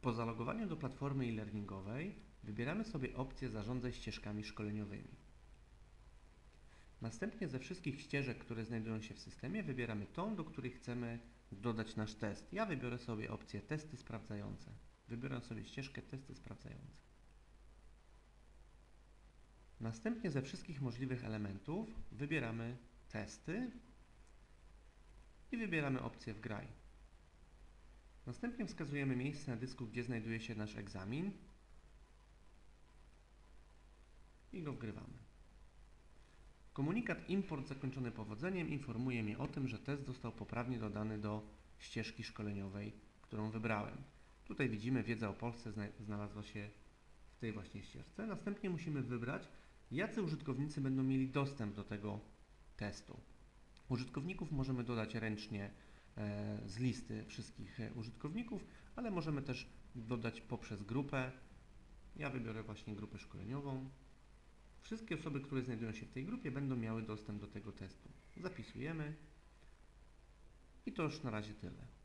Po zalogowaniu do platformy e-learningowej wybieramy sobie opcję Zarządzaj ścieżkami szkoleniowymi. Następnie ze wszystkich ścieżek, które znajdują się w systemie, wybieramy tą, do której chcemy dodać nasz test. Ja wybiorę sobie opcję Testy sprawdzające. Wybiorę sobie ścieżkę Testy sprawdzające. Następnie ze wszystkich możliwych elementów wybieramy Testy i wybieramy opcję Wgraj. Następnie wskazujemy miejsce na dysku, gdzie znajduje się nasz egzamin i go wgrywamy. Komunikat import zakończony powodzeniem informuje mnie o tym, że test został poprawnie dodany do ścieżki szkoleniowej, którą wybrałem. Tutaj widzimy, wiedza o Polsce zna- znalazła się w tej właśnie ścieżce. Następnie musimy wybrać, jacy użytkownicy będą mieli dostęp do tego testu. Użytkowników możemy dodać ręcznie z listy wszystkich e, użytkowników, ale możemy też dodać poprzez grupę. Ja wybiorę właśnie grupę szkoleniową. Wszystkie osoby, które znajdują się w tej grupie będą miały dostęp do tego testu. Zapisujemy i to już na razie tyle.